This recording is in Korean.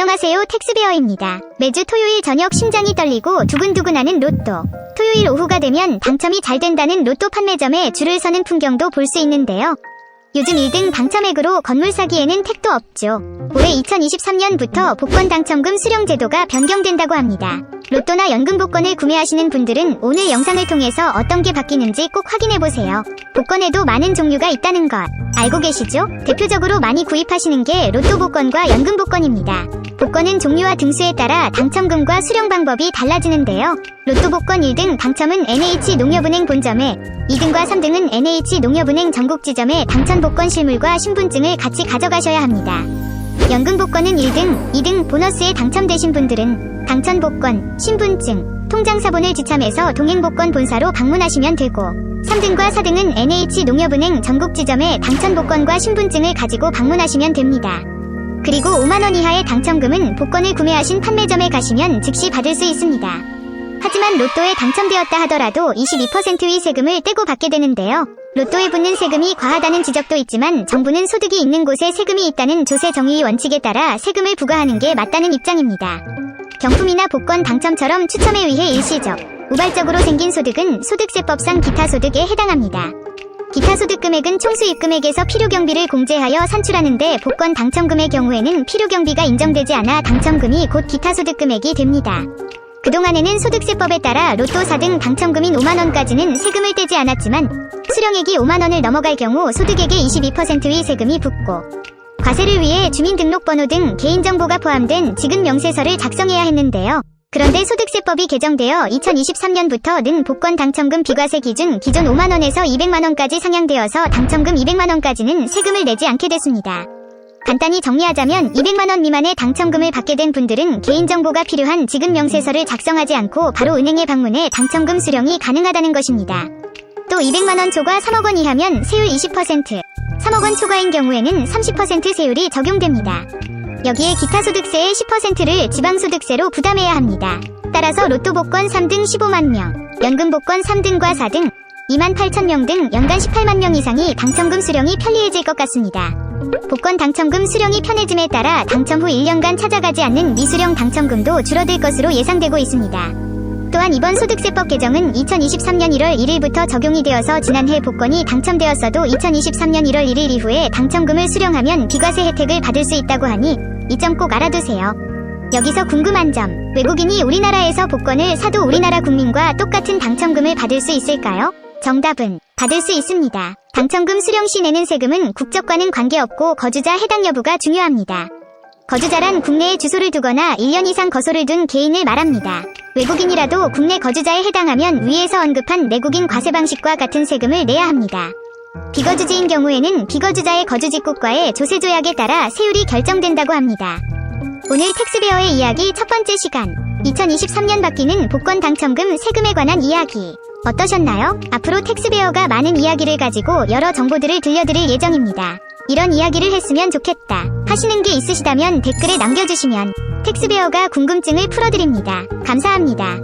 안녕하세요 텍스베어입니다. 매주 토요일 저녁 심장이 떨리고 두근두근하는 로또. 토요일 오후가 되면 당첨이 잘 된다는 로또 판매점에 줄을 서는 풍경도 볼 수 있는데요. 요즘 1등 당첨액으로 건물 사기에는 택도 없죠. 올해 2023년부터 복권 당첨금 수령 제도가 변경된다고 합니다. 로또나 연금 복권을 구매하시는 분들은 오늘 영상을 통해서 어떤 게 바뀌는지 꼭 확인해보세요. 복권에도 많은 종류가 있다는 것 알고 계시죠? 대표적으로 많이 구입하시는 게 로또 복권과 연금 복권입니다. 복권은 종류와 등수에 따라 당첨금과 수령 방법이 달라지는데요. 로또 복권 1등 당첨은 NH농협은행 본점에 2등과 3등은 NH농협은행 전국 지점에 당첨 복권 실물과 신분증을 같이 가져가셔야 합니다. 연금 복권은 1등, 2등 보너스에 당첨되신 분들은 당첨 복권, 신분증, 통장 사본을 지참해서 동행 복권 본사로 방문하시면 되고 3등과 4등은 NH농협은행 전국 지점에 당첨 복권과 신분증을 가지고 방문하시면 됩니다. 그리고 5만원 이하의 당첨금은 복권을 구매하신 판매점에 가시면 즉시 받을 수 있습니다. 하지만 로또에 당첨되었다 하더라도 22%의 세금을 떼고 받게 되는데요. 로또에 붙는 세금이 과하다는 지적도 있지만 정부는 소득이 있는 곳에 세금이 있다는 조세 정의 원칙에 따라 세금을 부과하는 게 맞다는 입장입니다. 경품이나 복권 당첨처럼 추첨에 의해 일시적, 우발적으로 생긴 소득은 소득세법상 기타 소득에 해당합니다. 기타 소득 금액은 총 수입 금액에서 필요 경비를 공제하여 산출하는데 복권 당첨금의 경우에는 필요 경비가 인정되지 않아 당첨금이 곧 기타 소득 금액이 됩니다. 그동안에는 소득세법에 따라 로또 4등 당첨금인 5만원까지는 세금을 떼지 않았지만 수령액이 5만원을 넘어갈 경우 소득액의 22%의 세금이 붙고 과세를 위해 주민등록번호 등 개인정보가 포함된 지급 명세서를 작성해야 했는데요. 그런데 소득세법이 개정되어 2023년부터는 복권 당첨금 비과세 기준 기존 5만원에서 200만원까지 상향되어서 당첨금 200만원까지는 세금을 내지 않게 됐습니다. 간단히 정리하자면 200만원 미만의 당첨금을 받게 된 분들은 개인정보가 필요한 지급 명세서를 작성하지 않고 바로 은행에 방문해 당첨금 수령이 가능하다는 것입니다. 또 200만원 초과 3억원 이하면 세율 20%, 3억원 초과인 경우에는 30% 세율이 적용됩니다. 여기에 기타 소득세의 10%를 지방소득세로 부담해야 합니다. 따라서 로또 복권 3등 15만 명, 연금 복권 3등과 4등 2만 8천 명 등 연간 18만 명 이상이 당첨금 수령이 편리해질 것 같습니다. 복권 당첨금 수령이 편해짐에 따라 당첨 후 1년간 찾아가지 않는 미수령 당첨금도 줄어들 것으로 예상되고 있습니다. 또한 이번 소득세법 개정은 2023년 1월 1일부터 적용이 되어서 지난해 복권이 당첨되었어도 2023년 1월 1일 이후에 당첨금을 수령하면 비과세 혜택을 받을 수 있다고 하니 이 점 꼭 알아두세요. 여기서 궁금한 점, 외국인이 우리나라에서 복권을 사도 우리나라 국민과 똑같은 당첨금을 받을 수 있을까요? 정답은 받을 수 있습니다. 당첨금 수령 시 내는 세금은 국적과는 관계없고 거주자 해당 여부가 중요합니다. 거주자란 국내에 주소를 두거나 1년 이상 거소를 둔 개인을 말합니다. 외국인이라도 국내 거주자에 해당하면 위에서 언급한 내국인 과세 방식과 같은 세금을 내야 합니다. 비거주지인 경우에는 비거주자의 거주지국과의 조세 조약에 따라 세율이 결정된다고 합니다. 오늘 텍스베어의 이야기 첫 번째 시간 2023년 바뀌는 복권 당첨금 세금에 관한 이야기 어떠셨나요? 앞으로 텍스베어가 많은 이야기를 가지고 여러 정보들을 들려드릴 예정입니다. 이런 이야기를 했으면 좋겠다 하시는 게 있으시다면 댓글에 남겨주시면 텍스베어가 궁금증을 풀어드립니다. 감사합니다.